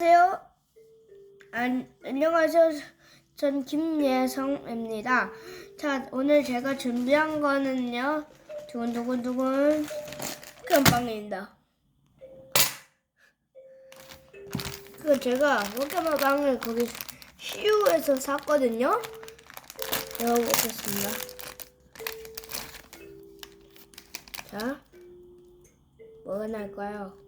안녕하세요. 안, 안녕하세요. 전 김예성입니다. 자, 오늘 제가 준비한 거는요. 두근두근두근 포켓몬빵입니다. 그 제가 포켓몬빵을 거기 시우에서 샀거든요. 열어보겠습니다. 자, 뭐가 날까요?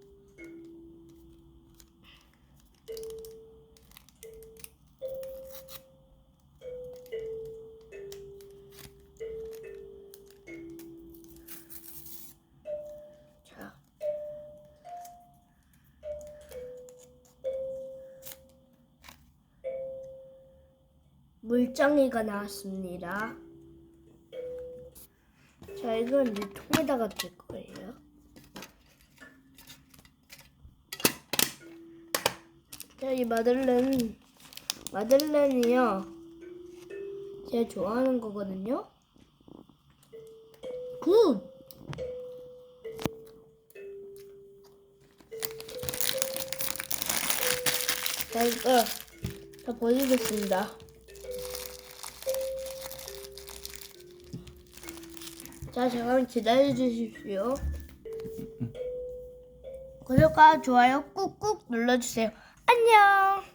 물장이가 나왔습니다. 자, 이건 이 통에다가 둘 거예요. 자, 이 마들렌, 마들렌이요. 제가 좋아하는 거거든요. 굿! 자, 이거 다 보여드리겠습니다. 자, 잠깐 기다려 주십시오. 구독과 좋아요 꾹꾹 눌러주세요. 안녕!